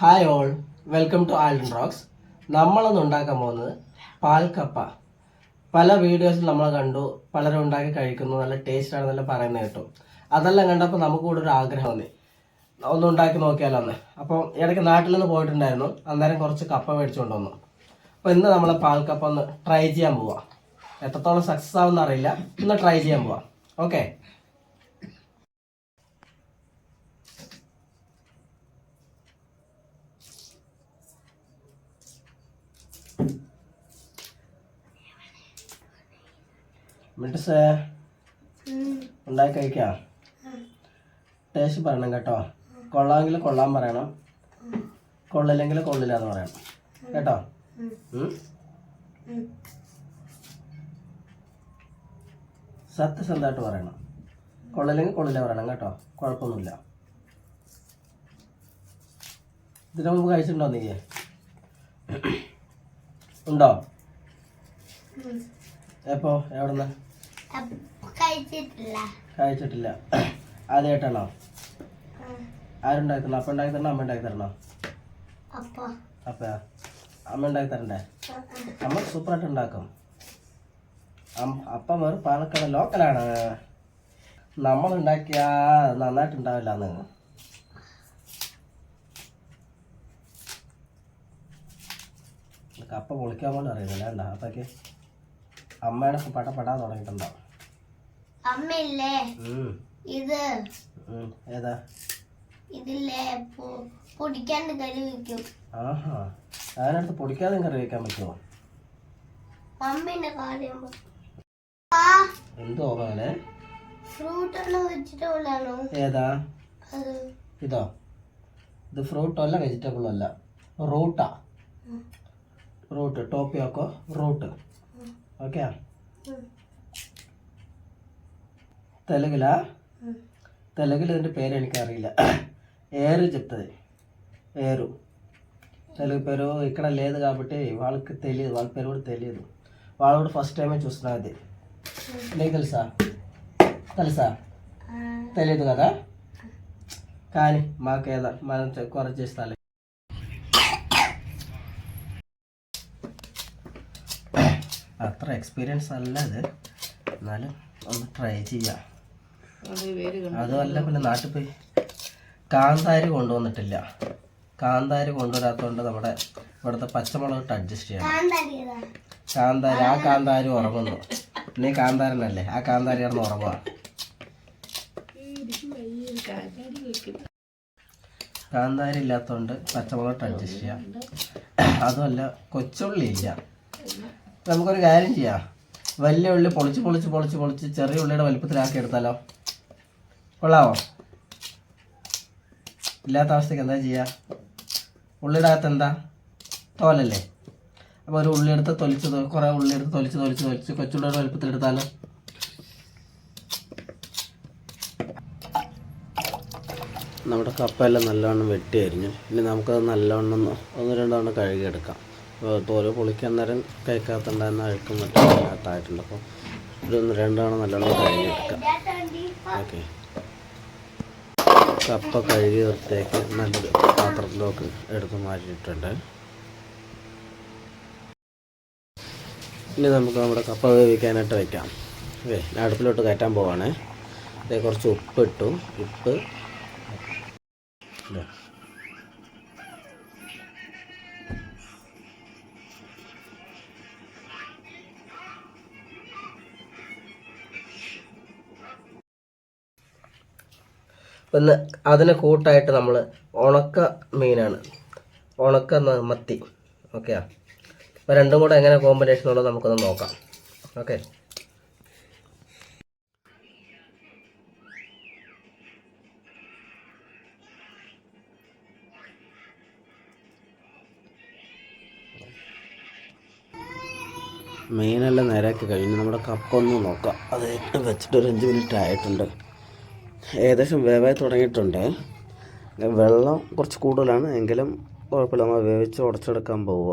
Hi all welcome to Alden Rocks നമ്മളൊന്ന് ഉണ്ടാക്കാൻ പോകുന്നത് പാൽക്കപ്പ. പല വീഡിയോസിൽ നമ്മൾ കണ്ടു. പലരും ഉണ്ടാക്കി കഴിക്കുന്നു. നല്ല ടേസ്റ്റ് ആണെന്നെല്ലാം പറയുന്നത് കേട്ടു. അതെല്ലാം കണ്ടപ്പോൾ നമുക്ക് കൂടെ ഒരു ആഗ്രഹം തോന്നി ഒന്ന് ഉണ്ടാക്കി നോക്കിയാലോ ഒന്ന് അപ്പോൾ ഇടയ്ക്ക് നാട്ടിൽ നിന്ന് പോയിട്ടുണ്ടായിരുന്നു. അന്നേരം കുറച്ച് കപ്പ മേടിച്ചുകൊണ്ട് വന്നു അപ്പോൾ ഇന്ന് നമ്മൾ പാൽക്കപ്പ ഒന്ന് ട്രൈ ചെയ്യാൻ പോവാം. എത്രത്തോളം സക്സസ് ആവുമെന്ന് അറിയില്ല. ഒന്ന് ട്രൈ ചെയ്യാൻ പോവാം. ഓക്കെ മിട്ടസേ ഉണ്ടാക്കി കഴിക്കാം. ടേസ്റ്റ് പറയണം കേട്ടോ. കൊള്ളാമെങ്കിൽ കൊള്ളാൻ പറയണം. കൊള്ളില്ലെങ്കിൽ കൊള്ളില്ല എന്ന് പറയണം. കേട്ടോ? സത്യസന്ധമായിട്ട് പറയണം. കൊള്ളില്ലെങ്കിൽ കൊള്ളില്ല പറയണം കേട്ടോ. കുഴപ്പമൊന്നുമില്ല. ഇതിന് മുമ്പ് കഴിച്ചിട്ടുണ്ടോ നീ ഉണ്ടോ? എപ്പോ? എവിടുന്ന്? കഴിച്ചിട്ടില്ല. ആദ്യമായിട്ടാണോ ആരുണ്ടാക്കി തരണം അപ്പ ഉണ്ടാക്കി തരണോ അമ്മ ഉണ്ടാക്കി തരണോ അപ്പൊ. അമ്മ ഉണ്ടാക്കി തരണ്ടേ അമ്മ സൂപ്പറായിട്ട് ഉണ്ടാക്കും. അപ്പം വെറും പാലക്കാട് ലോക്കലാണ്. നമ്മൾ ഉണ്ടാക്കിയ നന്നായിട്ട് ഉണ്ടാവില്ല എന്ന് കപ്പ പൊളിക്കാൻ പോലും അറിയുന്നില്ല. എന്താ അപ്പൊക്ക് അമ്മയുടെ പട പടാൻ തുടങ്ങിട്ടുണ്ടോ അമ്മയില്ലേ? ഇത്. ഏതാ? ഇതില്ലേ? പൊടിക്കാണ്ട് കറി വെക്കും. ആഹാ. അതിനടുത്ത് പൊടിക്കാതെ കറി വെക്കാൻ പറ്റുമോ മമ്മീന്റെ കാര്യം എന്തോ മോനെ? ഫ്രൂട്ട് എല്ലാം വെച്ചിട്ടുള്ളാണോ ഏതാ? ഇതോ. ഇത് ഫ്രൂട്ട് അല്ല വെജിറ്റബിൾ അല്ല. റൂട്ടാ. Root tapioca? റൂട്ട്. ఓకే. తెలుగులా? తెలుగులో ఏంటి పేరు ఎనక అరగిల. ఏరు చెప్తుంది. ఏరు. తెలుగు పేరు ఇక్కడ లేదు కాబట్టి వాళ్ళకి తెలియదు. వాళ్ళ పేరు కూడా తెలియదు. వాళ్ళు కూడా ఫస్ట్ టైమే చూస్తున్నారు అది. నీకు తెలుసా? తెలుసా? తెలియదు కదా? కానీ మాకేదా మనం కొర చేస్తాలే അത്ര എക്സ്പീരിയൻസ് അല്ല ഇത് എന്നാലും ഒന്ന് ട്രൈ ചെയ്യാം. അതുമല്ല പിന്നെ നാട്ടിൽ പോയി കാന്താരി കൊണ്ടുവന്നിട്ടില്ല. കാന്താരി കൊണ്ടുവരാത്തതുകൊണ്ട് നമ്മുടെ ഇവിടുത്തെ പച്ചമുളക് ഇട്ട് അഡ്ജസ്റ്റ് ചെയ്യണം. കാന്താരി ആ കാന്താരി ഉറങ്ങുന്നു. നീ കാന്താരനല്ലേ? ആ കാന്താരി കിടന്ന് ഉറങ്ങുക കാന്താരി ഇല്ലാത്തതുകൊണ്ട് പച്ചമുളക് ഇട്ട് അഡ്ജസ്റ്റ് ചെയ്യാം. അതുമല്ല കൊച്ചുള്ളി ഇല്ല. നമുക്കൊരു കാര്യം ചെയ്യാം. വലിയ ഉള്ളി പൊളിച്ച് പൊളിച്ച് പൊളിച്ച് പൊളിച്ച് ചെറിയ ഉള്ളിയുടെ വലുപ്പത്തിലാക്കി എടുത്താലോ? കൊള്ളാവോ? ഇല്ലാത്ത അവസ്ഥയ്ക്ക് എന്താ ചെയ്യുക ഉള്ളിയുടെ അകത്ത് എന്താ? തോലല്ലേ? അപ്പോൾ ഒരു ഉള്ളി എടുത്ത് തൊലിച്ച് കുറേ ഉള്ളി എടുത്ത് തൊലിച്ച് തൊലിച്ച് തൊലിച്ച് കൊച്ചുള്ളിയുടെ വലുപ്പത്തിൽ എടുത്താലോ? നമ്മുടെ കപ്പയെല്ലാം നല്ലവണ്ണം വെട്ടി അരിഞ്ഞു. ഇനി നമുക്കത് നല്ലവണ്ണം ഒന്ന് രണ്ടവണ്ണം കഴുകിയെടുക്കാം. തോൽ പൊളിക്കാൻ നേരം കഴിക്കാത്തുണ്ടായിരുന്ന അഴുക്കും മറ്റും അതിനകത്തായിട്ടുണ്ട് അപ്പോൾ ഇതൊന്ന് രണ്ടാണ് നല്ലോണം കഴുകിയെടുക്കാം. ഓക്കെ. കപ്പ കഴുകി വൃത്തിയാക്കി നല്ലൊരു പാത്രത്തിലേക്ക് എടുത്ത് മാറ്റിയിട്ടുണ്ട്. ഇനി നമുക്ക് നമ്മുടെ കപ്പ വേവിക്കാനായിട്ട് വയ്ക്കാം ഞാൻ അടുപ്പിലോട്ട് കയറ്റാൻ പോവാണേ. കുറച്ച് ഉപ്പിട്ടു. ഉപ്പ്. ഒന്ന് അതിന് കൂട്ടായിട്ട് നമ്മൾ ഉണക്ക മീനാണ്. ഉണക്ക മത്തി. ഓക്കെ അപ്പോൾ രണ്ടും കൂടെ എങ്ങനെ കോമ്പിനേഷൻ ഉള്ളത് നമുക്കൊന്ന് നോക്കാം. ഓക്കെ മെയിനെല്ലാം നേരാക്കി കഴിഞ്ഞ് നമ്മുടെ കപ്പൊന്നും നോക്കാം. അത് വെച്ചിട്ട് ഒരു അഞ്ച് മിനിറ്റ് ആയിട്ടുണ്ട്. ഏകദേശം വേവായി തുടങ്ങിയിട്ടുണ്ട്. വെള്ളം കുറച്ച് കൂടുതലാണ്. എങ്കിലും കുഴപ്പമില്ല. നമ്മൾ വേവിച്ച് ഉടച്ചെടുക്കാൻ പോവുക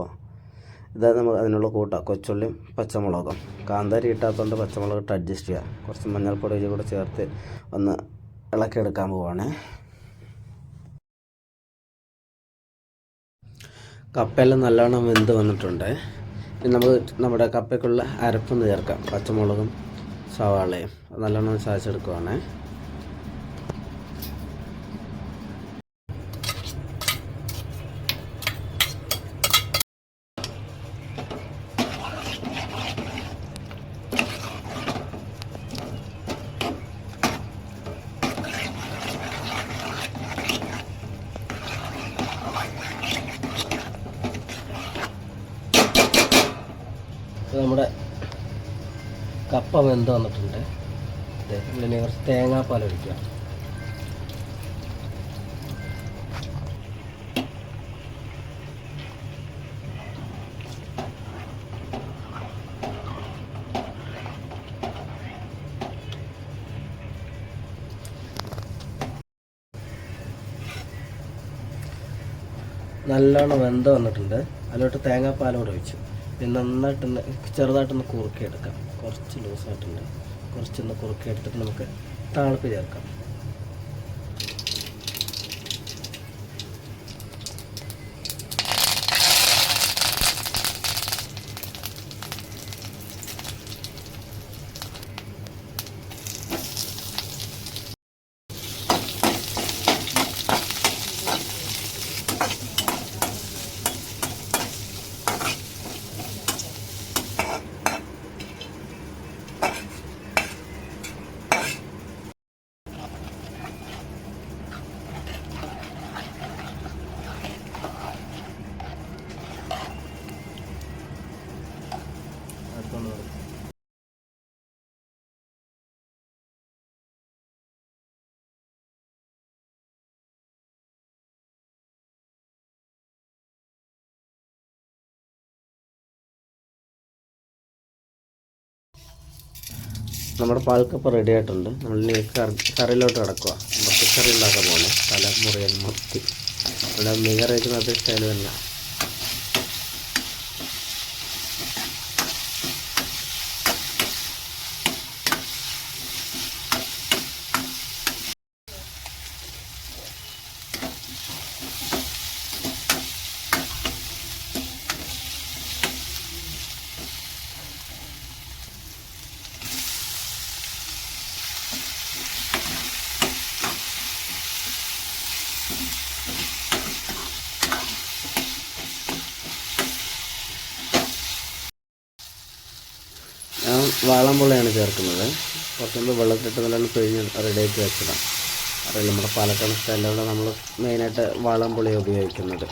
ഇതാ നമുക്ക് അതിനുള്ള കൂട്ടാം. കൊച്ചുള്ളിയും പച്ചമുളകും. കാന്താരി ഇട്ടാത്തതുകൊണ്ട് പച്ചമുളക് ഇട്ട് അഡ്ജസ്റ്റ് ചെയ്യുക കുറച്ച് മഞ്ഞൾപ്പൊടി കൂടെ ചേർത്ത് ഒന്ന് ഇളക്കിയെടുക്കാൻ പോവുകയാണ് കപ്പയെല്ലാം നല്ലോണം വെന്ത് വന്നിട്ടുണ്ട്. ഇനി നമുക്ക് നമ്മുടെ കപ്പയ്ക്കുള്ള അരപ്പൊന്ന് ചേർക്കാം. പച്ചമുളകും സവാളയും. നല്ലവണ്ണം നല്ലോണം ചാച്ചെടുക്കുവാണേ നമ്മുടെ കപ്പ വെന്ത് വന്നിട്ടുണ്ട്. ഇതിന് കുറച്ച് തേങ്ങാപ്പാൽ ഒഴിക്കാം. നല്ലോണം വെന്ത് വന്നിട്ടുണ്ട്. അതിലോട്ട് തേങ്ങാപ്പാലോട് ഒഴിച്ചു. നന്നായിട്ടൊന്ന് ചെറുതായിട്ടൊന്ന് കുറുക്കിയെടുക്കാം. കുറച്ച് ലൂസായിട്ടുണ്ട്. കുറച്ചൊന്ന് കുറുക്കിയെടുത്തിട്ട് നമുക്ക് താളിപ്പ് ചേർക്കാം അടുത്തൊന്ന് കൊടുക്കാം. നമ്മുടെ പാൽക്കപ്പ് റെഡി ആയിട്ടുണ്ട്. നമ്മൾ കറി കറിയിലോട്ട് കിടക്കുക മത്തിക്കറി ഉണ്ടാക്കാൻ പോകണം തല മുറിയൻ മത്തി ഇവിടെ മീൻ കറി വയ്ക്കുന്നത് സ്റ്റൈൽ തന്നെ ഞാൻ വാളംപുള്ളയാണ് ചേർക്കുന്നത്. കുറച്ചുമ്പ് വെള്ളത്തിട്ട് നല്ലോണം പിഴിഞ്ഞ് റെഡിയാക്കി വെച്ചതാണ്. അറിയില്ല നമ്മുടെ പാലക്കാട് സ്റ്റൈലിലൂടെ നമ്മൾ മെയിനായിട്ട് വാളംപുള്ളിയാണ് ഉപയോഗിക്കുന്നത്.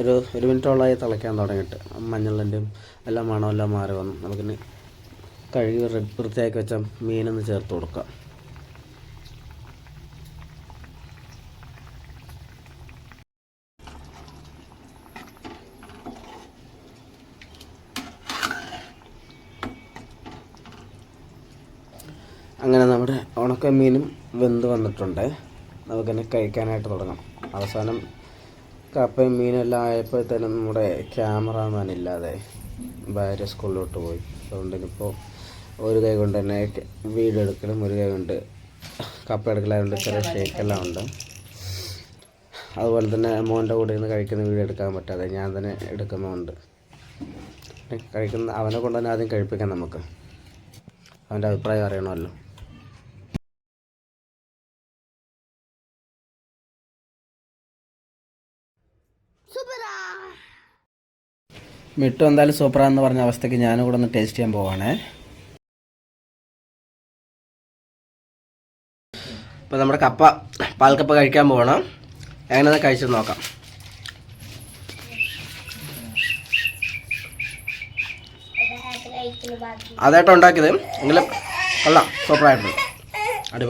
ഒരു ഒരു മിനിറ്റോളമായി തിളയ്ക്കാൻ തുടങ്ങിയിട്ട്. മഞ്ഞളിന്റെയും എല്ലാം മണമെല്ലാം മാറി വന്നു. നമുക്കിനി കഴുകി വൃത്തിയാക്കി വെച്ച മീനൊന്ന് ചേർത്ത് കൊടുക്കാം. അങ്ങനെ നമ്മുടെ ഉണക്കമീനും വെന്ത് വന്നിട്ടുണ്ട്. നമുക്കിനി കഴിക്കാനായിട്ട് തുടങ്ങാം. അവസാനം കപ്പയും മീനും എല്ലാം ആയപ്പോഴത്തേനും നമ്മുടെ ക്യാമറാമാൻ ഇല്ലാതെ ഭാര്യ സ്കൂളിലോട്ട് പോയി. അതുകൊണ്ട് ഇനിയിപ്പോൾ ഒരു കൈ കൊണ്ട് തന്നെ വീഡിയോ എടുക്കലും ഒരു കൈ കൊണ്ട് കപ്പ എടുക്കലായതുകൊണ്ട് ചെറിയ ഷേക്കെല്ലാം ഉണ്ട്. അതുപോലെ തന്നെ മോന്റെ കൂടെ ഇരുന്ന് കഴിക്കുന്ന വീഡിയോ എടുക്കാൻ പറ്റാതെ ഞാൻ തന്നെ എടുക്കുന്നുമുണ്ട് കഴിക്കുന്ന അവനെ കൊണ്ട് തന്നെ ആദ്യം കഴിപ്പിക്കാം നമുക്ക്. അവന്റെ അഭിപ്രായം അറിയണമല്ലോ. മിട്ടു എന്തായാലും സൂപ്പറാന്ന് പറഞ്ഞ അവസ്ഥയ്ക്ക് ഞാനും കൂടെ ഒന്ന് ടേസ്റ്റ് ചെയ്യാൻ പോവാണേ. അപ്പോൾ നമ്മുടെ കപ്പ പാൽക്കപ്പ കഴിക്കാൻ പോകണം എങ്ങനെ കഴിച്ചു നോക്കാം. അതായിട്ടുണ്ടാക്കിയത് ബാക്കി. അതായിട്ട് ഉണ്ടാക്കിയത്. എങ്കിലും കൊള്ളാം സൂപ്പറായിട്ടുണ്ട്.